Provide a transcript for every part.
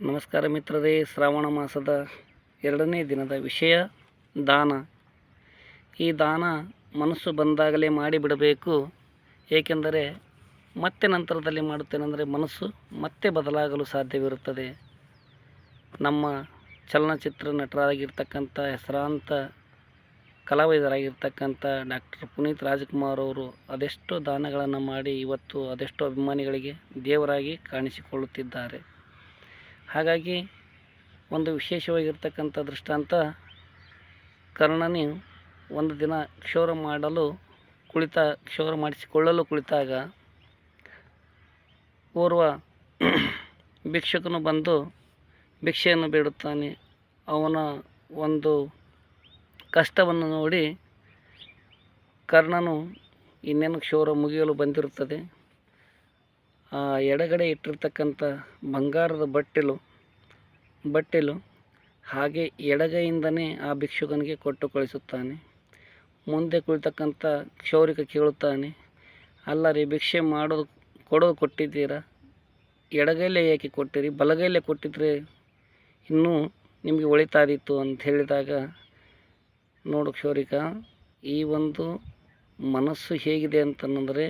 ನಮಸ್ಕಾರ ಮಿತ್ರರೇ, ಶ್ರಾವಣ ಮಾಸದ ಎರಡನೇ ದಿನದ ವಿಷಯ ದಾನ. ಈ ದಾನ ಮನಸ್ಸು ಬಂದಾಗಲೇ ಮಾಡಿಬಿಡಬೇಕು. ಏಕೆಂದರೆ ಮತ್ತೆ ನಂತರದಲ್ಲಿ ಮಾಡುತ್ತೇನೆಂದರೆ ಮನಸ್ಸು ಮತ್ತೆ ಬದಲಾಗಲು ಸಾಧ್ಯವಿರುತ್ತದೆ. ನಮ್ಮ ಚಲನಚಿತ್ರ ನಟರಾಗಿರ್ತಕ್ಕಂಥ, ಹೆಸರಾಂತ ಕಲಾವಿದರಾಗಿರ್ತಕ್ಕಂಥ ಡಾಕ್ಟರ್ ಪುನೀತ್ ರಾಜ್ಕುಮಾರ್ ಅವರು ಅದೆಷ್ಟೋ ದಾನಗಳನ್ನು ಮಾಡಿ ಇವತ್ತು ಅದೆಷ್ಟೋ ಅಭಿಮಾನಿಗಳಿಗೆ ದೇವರಾಗಿ ಕಾಣಿಸಿಕೊಳ್ಳುತ್ತಿದ್ದಾರೆ. ಹಾಗಾಗಿ ಒಂದು ವಿಶೇಷವಾಗಿರ್ತಕ್ಕಂಥ ದೃಷ್ಟಾಂತ, ಕರ್ಣನು ಒಂದು ದಿನ ಕ್ಷೌರ ಮಾಡಲು ಕುಳಿತ, ಕ್ಷೌರ ಮಾಡಿಸಿಕೊಳ್ಳಲು ಕುಳಿತಾಗ ಓರ್ವ ಭಿಕ್ಷುಕನು ಬಂದು ಭಿಕ್ಷೆಯನ್ನು ಬೇಡುತ್ತಾನೆ. ಅವನ ಒಂದು ಕಷ್ಟವನ್ನು ನೋಡಿ ಕರ್ಣನು ಇನ್ನೇನು ಕ್ಷೌರ ಮುಗಿಯಲು ಬಂದಿರುತ್ತದೆ. ಆ ಎಡಗಡೆ ಇಟ್ಟಿರ್ತಕ್ಕಂಥ ಬಂಗಾರದ ಬಟ್ಟಲು ಬಟ್ಟಲು ಹಾಗೆ ಎಡಗೈಯಿಂದನೇ ಆ ಭಿಕ್ಷುಕನಿಗೆ ಕೊಟ್ಟು ಕಳಿಸುತ್ತಾನೆ. ಮುಂದೆ ಕುಳಿತಕ್ಕಂಥ ಕ್ಷೌರಿಕ ಕೇಳುತ್ತಾನೆ ಅಲ್ಲ ರೀ ಭಿಕ್ಷೆ ಮಾಡೋದು ಕೊಡೋದು ಕೊಟ್ಟಿದ್ದೀರಾ? ಎಡಗೈಲೇ ಏಕೆ ಕೊಟ್ಟಿರಿ? ಬಲಗೈಲೇ ಕೊಟ್ಟಿದ್ರೆ ಇನ್ನೂ ನಿಮಗೆ ಒಳಿತಾದೀತು ಅಂತ ಹೇಳಿದಾಗ, ನೋಡು ಕ್ಷೌರಿಕ, ಈ ಒಂದು ಮನಸ್ಸು ಹೇಗಿದೆ ಅಂತಂದರೆ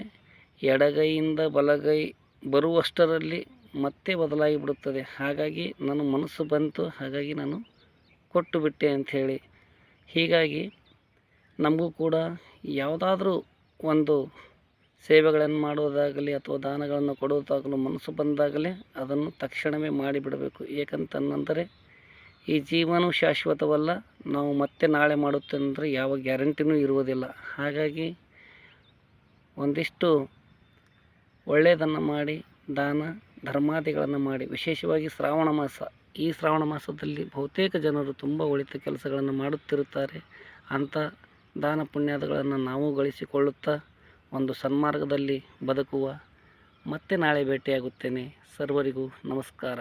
ಎಡಗೈಯಿಂದ ಬಲಗೈ ಬರುವಷ್ಟರಲ್ಲಿ ಮತ್ತೆ ಬದಲಾಗಿ ಬಿಡುತ್ತದೆ. ಹಾಗಾಗಿ ನನ್ನ ಮನಸ್ಸು ಬಂತು, ಹಾಗಾಗಿ ನಾನು ಕೊಟ್ಟು ಬಿಟ್ಟೆ ಅಂಥೇಳಿ ಹೀಗಾಗಿ ನಮಗೂ ಕೂಡ ಯಾವುದಾದ್ರೂ ಒಂದು ಸೇವೆಗಳನ್ನು ಮಾಡುವುದಾಗಲಿ ಅಥವಾ ದಾನಗಳನ್ನು ಕೊಡುವುದಾಗಲೂ, ಮನಸ್ಸು ಬಂದಾಗಲೇ ಅದನ್ನು ತಕ್ಷಣವೇ ಮಾಡಿಬಿಡಬೇಕು. ಏಕಂತಂದರೆ ಈ ಜೀವನವು ಶಾಶ್ವತವಲ್ಲ, ನಾವು ಮತ್ತೆ ನಾಳೆ ಮಾಡುತ್ತೇನೆಂದರೆ ಯಾವ ಗ್ಯಾರಂಟಿನೂ ಇರುವುದಿಲ್ಲ. ಹಾಗಾಗಿ ಒಂದಿಷ್ಟು ಒಳ್ಳೆಯದನ್ನು ಮಾಡಿ, ದಾನ ಧರ್ಮಾದಿಗಳನ್ನು ಮಾಡಿ, ವಿಶೇಷವಾಗಿ ಶ್ರಾವಣ ಮಾಸ. ಈ ಶ್ರಾವಣ ಮಾಸದಲ್ಲಿ ಬಹುತೇಕ ಜನರು ತುಂಬ ಒಳಿತ ಕೆಲಸಗಳನ್ನು ಮಾಡುತ್ತಿರುತ್ತಾರೆ. ಅಂಥ ದಾನ ಪುಣ್ಯಾದಗಳನ್ನು ನಾವು ಗಳಿಸಿಕೊಳ್ಳುತ್ತಾ ಒಂದು ಸನ್ಮಾರ್ಗದಲ್ಲಿ ಬದುಕುವ ಮತ್ತೆ ನಾಳೆ ಭೇಟಿಯಾಗುತ್ತೇನೆ. ಸರ್ವರಿಗೂ ನಮಸ್ಕಾರ.